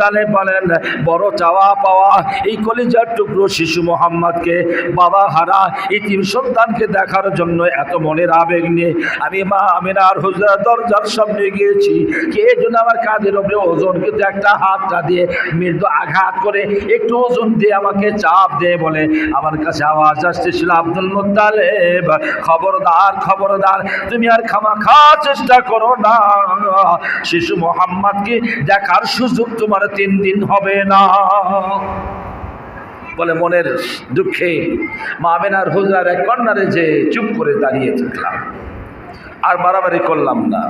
তালে বলেন, বড় চাওয়া পাওয়া, এই কলিজার টুকরো শিশু মোহাম্মদকে, বাবা হারা ইতিম সন্তানকে দেখার জন্য এত মনের আবেগ নিয়ে। আমি মা আমিনার হুজরা দরজার সামনে গিয়েছি। কে জন্য আমার কাঁধের ওপরে ওজন কিন্তু একটা হাতটা দিয়ে মৃদু আঘাত করে একটু ওজন দিয়ে আমাকে চাপ দিয়ে বলে, আমার কাছে আওয়াজ আসতেছিল আব্দুল মুতালেব খবরদার খবরদার, তুমি আর খামাখা চেষ্টা করো না। শিশু মোহাম্মদকে দেখার সুযোগ তোমার তিন দিন হবে না। বলে মনের দুঃখে মা বেনার হুজরার এক কর্নারে যে চুপ করে দাঁড়িয়ে থাকলাম। আর বাড়াবাড়ি করলাম না।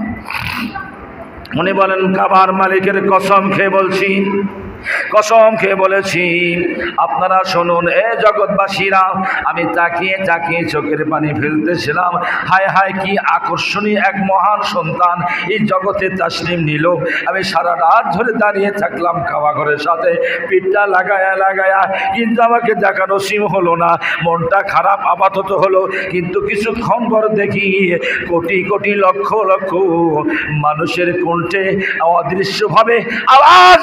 উনি বলেন, কাবার মালিকের কসম খেয়ে বলছি কসম খেয়ে বলেছি, আপনারা শুনুন, এ জগৎবাসীরা, আমি তাকিয়ে তাকিয়ে চোখের পানি ফেলতেছিলাম। হায় হায়, কি আকর্ষণীয় এক মহান সন্তান এই জগতে তাসলিম নিল। আমি সারা রাত ধরে দাঁড়িয়ে থাকলাম খাওয়া ঘরের সাথে, পিঠটা লাগায়া লাগায়া, কিন্তু আমাকে দেখানো সিম হলো না, মনটা খারাপ আপাতত হলো, কিন্তু কিছুক্ষণ পর দেখি কোটি কোটি লক্ষ লক্ষ মানুষের কণ্ঠে অদৃশ্যভাবে আওয়াজ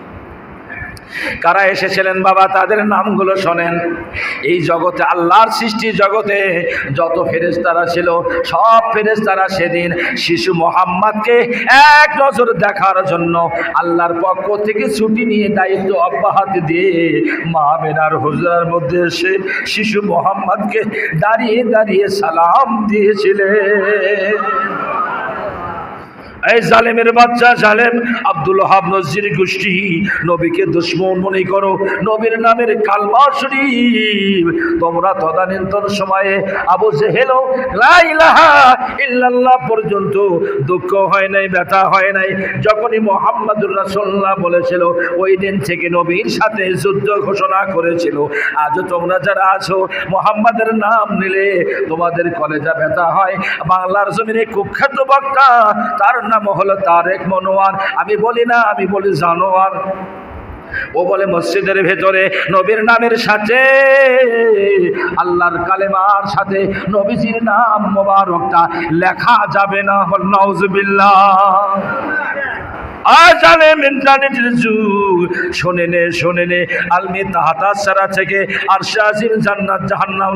কারা এসেছিলেন বাবা? তাদের নামগুলো শোনেন। এই জগতে, আল্লাহর সৃষ্টি জগতে যত ফেরেশতারা ছিল, সব ফেরেশতারা সেদিন শিশু মোহাম্মদকে এক নজর দেখার জন্য আল্লাহর পক্ষ থেকে ছুটি নিয়ে দায়িত্ব অব্যাহত দিয়ে মাহমেনার হুজরার মধ্যে এসে শিশু মোহাম্মদকে দাঁড়িয়ে দাঁড়িয়ে সালাম দিয়েছিলেন। এই জালেমের বাচ্চা জালেম আব্দুল হাব নজির গোষ্ঠী, নবীকে দুশ্মন মনে করো, নবীর নামের কালমা শরীফ। তোমরা তদানীন্তন সময়ে আবু জেহেল ইল্লাল্লাহ পর্যন্ত দুঃখ হয় নাই, ব্যথা হয় নাই। যখনই মোহাম্মদুর রাসূলুল্লাহ বলেছিল, ওই দিন থেকে নবীর সাথে যুদ্ধ ঘোষণা করেছিল। আজও তোমরা যারা আছো, মোহাম্মদের নাম নিলে তোমাদের কলেজা ব্যথা হয়, বাংলার জমিনে কুখ্যাত বক্তা, তার নাম হলো তারেক মনোয়ার। আমি বলি না, আমি বলি জানোয়ার। ও বলে, মসজিদের ভেতরে নবীর নামের সাথে, আল্লাহর কালেমার সাথে নবীজির নাম মোবারকটা লেখা যাবে না। নজবিল্লা যুগ আলমি থেকে জান্নাত জাহান্নাম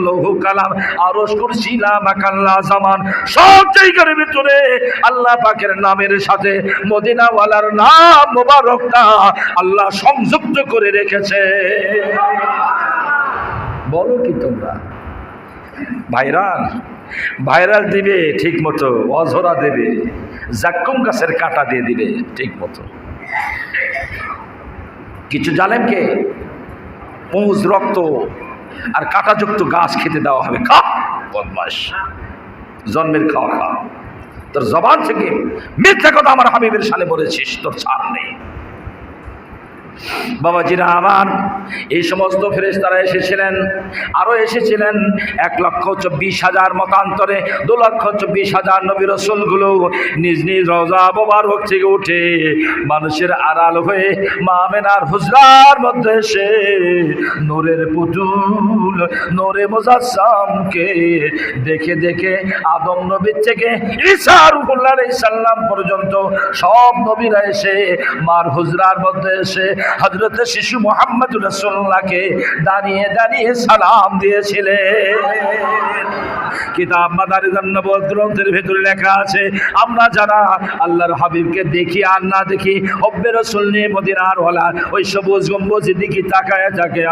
জামান। সব জায়গার ভিতরে আল্লাহ নামের সাথে মদিনাওয়ালার নাম আল্লাহ সংযুক্ত করে রেখেছে। বলো কি তোমরা? ভাইরাল। ভাইরাল দিবে ঠিক মতো, অঝরা দেবে, জাক্কুম গাছের কাটা দিয়ে দিবে ঠিক মতো। কিছু জালেমকে পুঁজ, রক্ত আর কাঁটাযুক্ত গাছ খেতে দেওয়া হবে। খা! বদমাস জন্মের খাওয়া খা। তোর জবান থেকে মিথ্যা কথা আমার হাবিবের সালে বলেছিস, তোর ছাড় নেই। বাবাজিরা আমার, এই সমস্ত ফেরেশতারা এসেছিলেন আরও এসেছিলেন এক লক্ষ চব্বিশ হাজার মতান্তরে, দু লক্ষ চব্বিশ হাজার নবী রসুলগুলো নিজ নিজ রজা মোবারক থেকে উঠে মানুষের আড়াল হয়ে মামেনার হুজরার মধ্যে এসে নূরের পুতুল, নূরে মোজাসামকে দেখে দেখে আদম নবীর থেকে ঈসা রুহুল্লাহ পর্যন্ত সব নবীরা এসে মার হুজরার মধ্যে এসে হজরত শিশু মোহাম্মদ রসুল্লাহকে দাঁড়িয়ে দাঁড়িয়ে সালাম দিয়েছিলেন। কিতাব মাদারি গ্রন্থের ভেতরে লেখা আছে, আমরা যারা আল্লাহর হাবিবকে দেখি আর না দেখি হব্বে রসুল নিয়ে মদিনার হলার ওই সবুজ গম্বুজ দিকে তাকায় থাকে।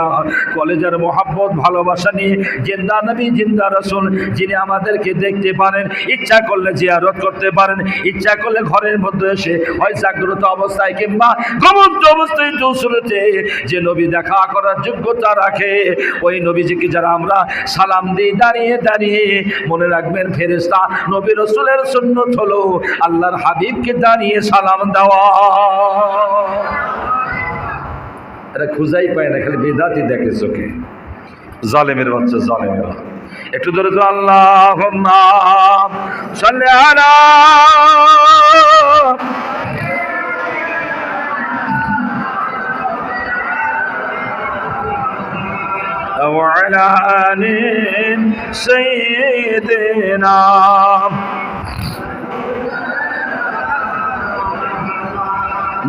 কলেজের মোহাব্বত, ভালোবাসা নিয়ে জিন্দা নবী, জিন্দা রসুল, যিনি আমাদেরকে দেখতে পারেন, ইচ্ছা করলে জিয়ারত করতে পারেন, ইচ্ছা করলে ঘরের মধ্যে এসে হয় জাগ্রত অবস্থায় কিংবা ঘুমন্ত অবস্থায় দৌসরতে যে নবী দেখা করার যোগ্যতা রাখে। ওই নবীজিকে যারা আমরা সালাম দিই, দাঁড়িয়ে দাঁড়িয়ে, মনে রাখবেন ফেরেস্তা নবী রসুলের সুন্নত হলো আল্লাহর হাবিবকে দাঁড়িয়ে সালাম দেওয়া। এটা খুঁজাই পায় না, খালি বেদাতি দেখে চোখে। জালেমের বাচ্চা, জালেমেরা একটু ধরে তো আল্লাহ সাল্লি وعلى آل سيدنا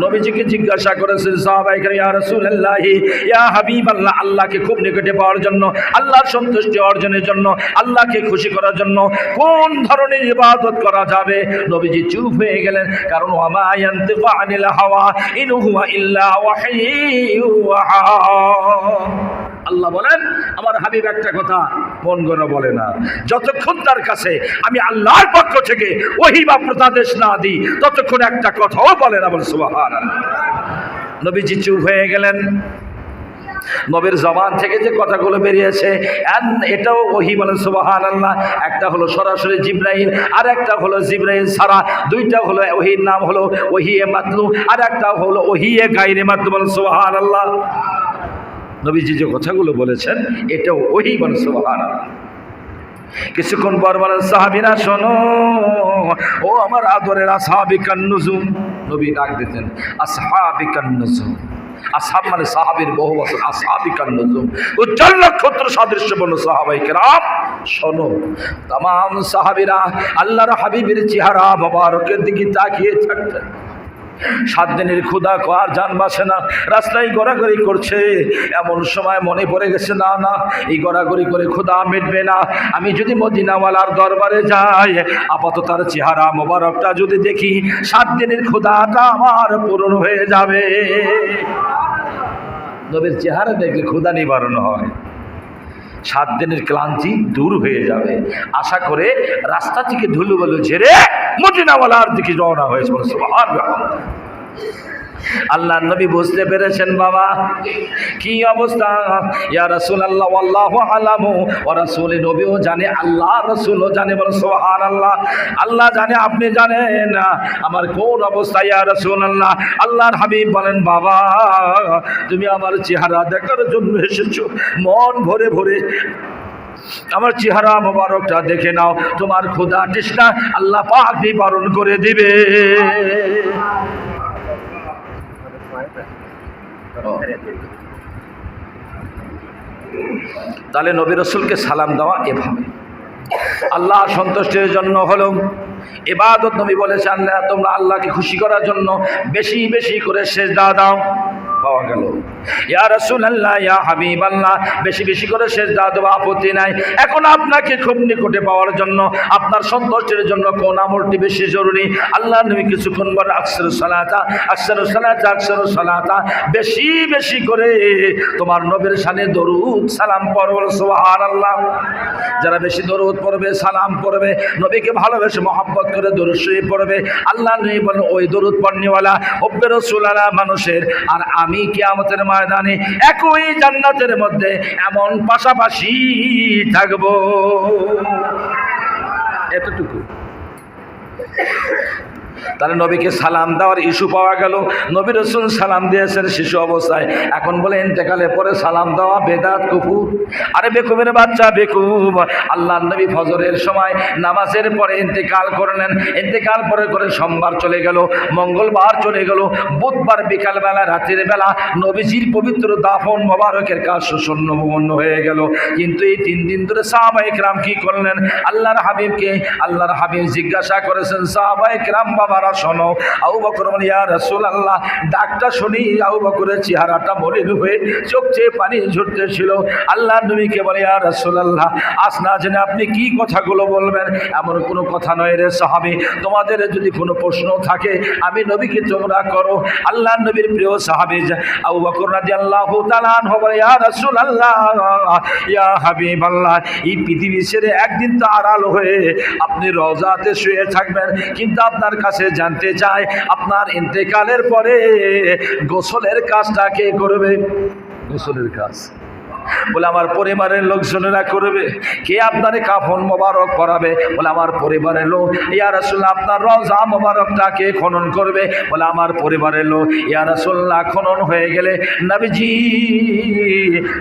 নবীজিকে জিজ্ঞাসা করেছেন সাহাবাই করে ইয়া রাসূলুল্লাহি ইয়া হাবিবাল্লাহ আল্লাহকে খুব নিকটে পাওয়ার জন্য আল্লাহর সন্তুষ্টি অর্জনের জন্য আল্লাহকে খুশি করার জন্য কোন ধরনের ইবাদত করা যাবে নবীজি চুপ হয়ে গেলেন কারণ ওয়ামা ইয়ান্তিকু আনিল হাওয়া ইন হুয়া ইল্লা ওয়াহয়ু আল্লাহ বলেন, আমার হাবিব একটা কথা মন করে বলে না। যতক্ষণ তার কাছে আমি আল্লাহর পক্ষ থেকে ওহি বা প্রতাদেশ না দিই, ততক্ষণ একটা কথাও বলে না বলে সুবাহান নবীজি চুপ হয়ে গেলেন। নবীর জবান থেকে যে কথাগুলো বেরিয়েছে এটাও ওহি বলেন সুবাহান আল্লাহ একটা হলো সরাসরি জিব্রাহিম আর একটা হলো জিব্রাহিম সারা। দুইটা হলো ওহির নাম হলো ওহিয়ে মাতলু আর একটা হলো ওহিয়ে গাইরে মাতলু বলেন সুবাহান আল্লাহ নবীজি যে কথাগুলো বলেছেন, এটাও ওই বলেন সুবাহান কিছুক্ষণ পর বলেন, সাহাবিরা, শোনো, ও আমার আদরের আসহাবিকান নুজুম। নবী ডাক দিতেন, আসহাবিকান নুজুম। আসহাব মানে সাহাবীর বহু বছর, আসহাবিকান নুজুম। উজ্জ্বল নক্ষত্র সাদৃশ্য বলো সাহাবাই কেরাম, শোনো তাম সাহাবিরা আল্লাহর হাবিবের চেহারা বাবারকের দিকে তাকিয়ে থাকতেন। সাত দিনের ক্ষুদা আর যান বাসে না, রাস্তায় গড়াগড়ি করছে। এমন সময় মনে পড়ে গেছে, না না, এই গড়াগড়ি করে ক্ষুদা মিটবে না। আমি যদি মদিনাওয়ালার দরবারে যাই, আপাতত তার চেহারা মোবারকটা যদি দেখি, সাত দিনের ক্ষুদাটা আমার পূরণ হয়ে যাবে। নবীর চেহারা দেখলে ক্ষুদা নিবারণ হয়। সাত দিনের ক্লান্তি দূর হয়ে যাবে আশা করে রাস্তা থেকে ধুলো বলে ঝেড়ে মদিনাওয়ালার দিকে রওনা হয়েছে সুবহানাল্লাহ। আল্লাহ নবী বুঝতে পেরেছেন বাবা। কি অবস্থা? ইয়া রাসূল আল্লাহ আল্লাহু আলামু। ও রাসূল নবীও জানে আল্লাহ রাসূলও জানে। বলে, সুবহানাল্লাহ। আল্লাহ জানে, আপনি জানেন। আমার কোন অবস্থা? ইয়া রাসূল আল্লাহ আল্লাহর হাবিব বলেন, বাবা, তুমি আমার চেহারা দেখার জন্য এসেছ। মন ভরে ভরে আমার চেহারা মোবারকটা দেখে নাও। তোমার ক্ষুধা তৃষ্ণা আল্লাহ পাক নিবারণ করে দিবে। তাহলে নবী রসুলকে সালাম দেওয়া এভাবে। আল্লাহ সন্তুষ্টির জন্য হলো এবাদত নবী বলেছে আল্লাহ তোমরা আল্লাহকে খুশি করার জন্য বেশি বেশি করে শেষ দাও। পাওয়া গেল। ইয়া রসুল আল্লাহ ইয়া হাবিব আল্লাহ বেশি বেশি করে শেষ দেওয়া আপত্তি নাই। এখন আপনাকে খুব নিকটে পাওয়ার জন্য, আপনার সন্তুষ্টির জন্য কোন আমলটি বেশি জরুরি? আল্লাহ নবী কিছুক্ষণ পর আকসর সালাতা আকসর সালাতা আকসর সালাতা, বেশি বেশি করে তোমার নবীর সানে দরুদ সালাম পড়ব সুবহান আল্লাহ যারা বেশি দরুদ পড়বে, সালাম পড়বে, নবীকে ভালোবেসে মহব্বত করে দরুদ শরীফ পড়বে, আল্লাহ নবী বলেন, ওই দরুদ পড়নিওয়ালা হব্বে রসুলালা মানুষের, আর আমি কিয়ামতের ময়দানে একই জান্নাতের মধ্যে এমন পাশাপাশি থাকব। এতটুকু। তাহলে নবীকে সালাম দেওয়ার ইস্যু পাওয়া গেল। নবী রসুল সালাম দিয়েছেন শিশু অবস্থায়। এখন বলে ইন্তেকালে পরে সালাম দেওয়া বেদাত কুকুর আরে বেকুবের বাচ্চা বেকুব আল্লাহ নবী ফজরের সময় নামাজের পরে ইন্তেকাল করলেন। ইন্তেকাল পরে করে সোমবার চলে গেল, মঙ্গলবার চলে গেল। বুধবার বিকালবেলা, রাতের বেলা নবীজির পবিত্র দাফন মোবারকের কাজ সুসন্নমন্য হয়ে গেল। কিন্তু এই তিন দিন ধরে সাহাবাহিক রাম কি করলেন? আল্লাহর হাবিবকে, আল্লাহর হাবিব জিজ্ঞাসা করেছেন সাহাবাহিক রাম বাবারা শোনো। আউ বকর ইয়া রসুল আল্লাহ ডাকটা শুনি আউ বকরের চেহারাটা মলিন হয়ে চোখ চেয়ে পানি ঝরতেছিল। আল্লাহ নবীকে বলে, ইয়া রসুল আল্লাহ আস না জেনে আপনি কি কথাগুলো বলবেন? এমন কোনো কথা নয় রে সাহাবি। তোমাদের যদি কোনো প্রশ্ন থাকে, আমি নবীকে তোমরা করো। আল্লাহ নবীর প্রিয় সাহাবি আবু বকর রাজি আল্লাহ তালান হবে ইয়া রসুল আল্লাহ ইয়া হাবিব আল্লাহ এই পৃথিবী ছেড়ে একদিন তো আড়াল হয়ে আপনি রজাতে শুয়ে থাকবেন। কিন্তু আপনার কাছে জানতে চাই আপনার ইন্তেকালের পরে গোসলের কাজটা কে করবে? গোসলের কাজ। বলে, আমার পরিবারের লোকজনেরা করবে। কে আপনার কাফন মোবারক করাবে বলে, আমার পরিবারের লোক। ইয়া রাসূলুল্লাহ, আপনার রজা মোবারকটা কে খনন করবে? বলে, আমার পরিবারের লোক। ইয়া রাসূলুল্লাহ, খনন হয়ে গেলে নবীজি,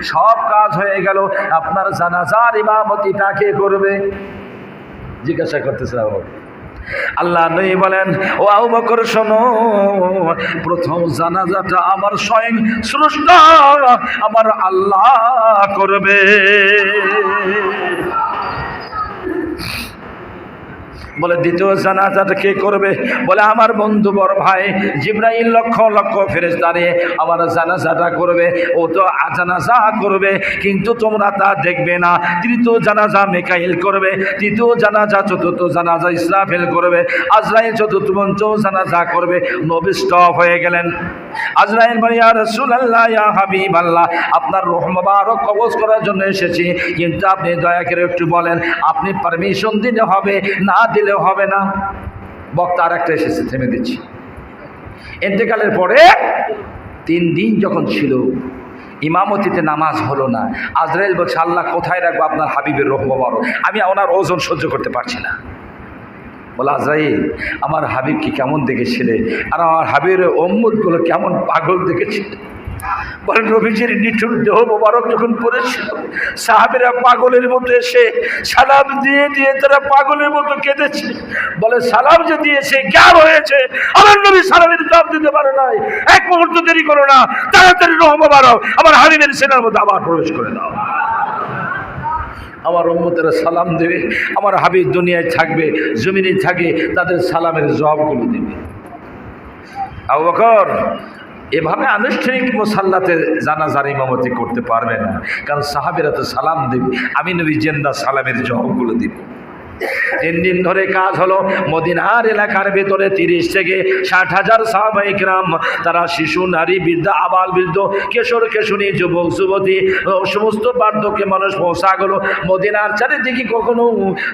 সব কাজ হয়ে গেল। আপনার জানাজার ইমামতিটা কে করবে? জিজ্ঞাসা করতেছে আবু বকর। আল্লাহ নই বলেন, ও আউ বকর, শোনো, প্রথম জানাজাটা আমার স্বয়ং সৃষ্ট আমার আল্লাহ করবে। বলে, দ্বিতীয় জানাজাটা কে করবে? বলে, আমার বন্ধু বড় ভাই জিব্রাইল লক্ষ লক্ষ ফেরেস দাঁড়িয়ে আমার জানাজাটা করবে। ও তো জানাজা করবে, কিন্তু তোমরা তা দেখবে না। তৃতীয় জানাজা মেকাইল করবে, তৃতীয় জানাজা চতুর্থ জানাজা ইসরাফেল করবে, আজরাইল চতুর্থ পঞ্চম জানাজা করবে। নবী স্টপ হয়ে গেলেন। আজরাইল বলে, ইয়া রাসূলুল্লাহ, ইয়া হাবিব আল্লাহ আপনার রূহ মোবারক কবজ করার জন্য এসেছি। কিন্তু আপনি দয়া করে একটু বলেন, আপনি পারমিশন দিলে হবে, না দিলে হবে না? বক্তা আর একটা এসেছে, থেমে দিচ্ছি। এতেকালের পরে তিন দিন যখন ছিল, ইমামতিতে নামাজ হলো না। আজরাইল বলছে, আল্লাহ, কোথায় রাখব আপনার হাবিবের রোহ মোবারক? আমি ওনার ওজন সহ্য করতে পারছি না। বলে, আজরাইল, আমার হাবিবকে কেমন দেখেছিলে? আর আমার হাবিবের অম্মুদগুলো কেমন পাগল দেখেছিলে? বলে নবীজির নিঠুর দেহ মোবারক যখন পড়েছিল, সাহাবিরা পাগলের মতো এসে সালাম দিয়ে দিয়ে তারা পাগলের মতো কেঁদেছে। বলে, সালাম যে দিয়েছে, জ্ঞান হয়েছে। আমার নবী সালামের জবাব দিতে পারে নাই। এক মুহূর্ত দেরি করো না। তাড়াতাড়ি রহ মোবারক। আমার হাবিবের সেনার মধ্যে আবার প্রবেশ করে দাও। আমার উম্মতেরা সালাম দেবে, আমার হাবিব দুনিয়ায় থাকবে, জমিনে থাকে, তাদের সালামের জবাবগুলো দেবে। আবু এভাবে আনুষ্ঠানিক মোসাল্লাতে জানাজার ইমামতি করতে পারবে না, কারণ সাহাবিরা তো সালাম দেবে, আমি নবী জেন্দা সালামের জবাবগুলো দিব। তিন দিন ধরে কাজ হলো। মদিনার এলাকার ভেতরে তিরিশ থেকে ষাট হাজার সাহাবাহিকরাম তারা শিশু, নারী, বৃদ্ধা, আবাল বৃদ্ধ, কেশর, কেশরী, যুবক, যুবতী সমস্ত বার্ধক্যে মানুষ পৌঁছা গেল। মদিনার চারিদিকে কখনো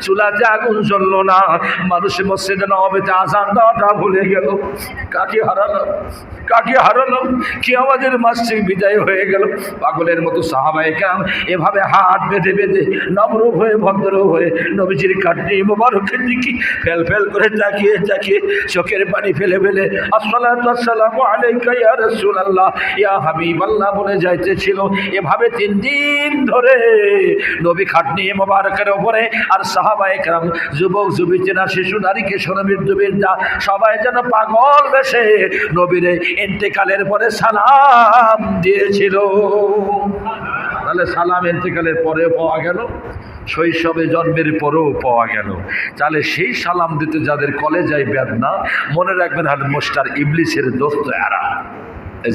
চুলাতে আগুন জ্বলল না। মানুষের মসজিদে নবেতে আসান দেওয়াটা ভুলে গেল। কাকে হারালাম? কাকে হারালাম? কি আমাদের মাস থেকে বিদায় হয়ে গেল? পাগলের মতো সাহাবাহিক রাম এভাবে হাত বেঁধে বেঁধে নবরূপ হয়ে, ভদ্র হয়ে নবীজির হাজি মুবারকের দিকে ফেল ফেল করে তাকিয়ে তাকিয়ে চোখের পানি ফেলে ফেলে আসসালাম আলাইকা ইয়া রাসূলুল্লাহ। ইয়া হাবিবাল্লাহ বলে যাইতেছিল। এভাবে তিন দিন ধরে নবী খাটনি মোবারকের ওপরে আর সাহাবা একরাম, যুবক যুবতীরা শিশু নারী কিশোর বৃদ্ধা সবাই যেন পাগল বেশে নবীরে ইন্তেকালের পরে সালাম দিয়েছিল। তাহলে সালাম ইন্তেকালের পরেও পাওয়া গেল, শৈশবে জন্মের পরেও পাওয়া গেল। তাহলে সেই সালাম দিতে যাদের কলেজায় বেদনা মনে রাখবেন হাল মোস্টার ইবলিসের দোস্ত এরা।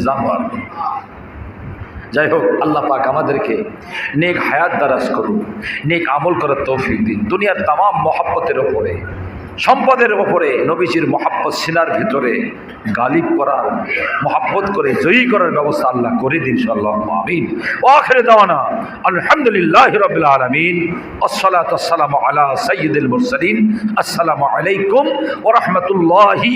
জামার যাই হোক, আল্লাহ পাক আমাদেরকে নেক হায়াত দারাজ করুন নেক আমল করার তৌফিক দিন দুনিয়ার তাম মহাব্বতের ওপরে সম্পদের ওপরে নবীজির মহাব্বত সিনার ভিতরে গালিব করার, মহাব্বত করে জয়ী করার ব্যবস্থা আল্লাহ করে দিন সাল্লাহ আমিন। ও আখেরে দাওয়ানা, আলহামদুলিল্লাহ রবিল আলমিন, আসসালাত আসসালাম আলা সৈয়দুল মুরসালিন, আসসালামু আলাইকুম ও রহমতুল্লাহি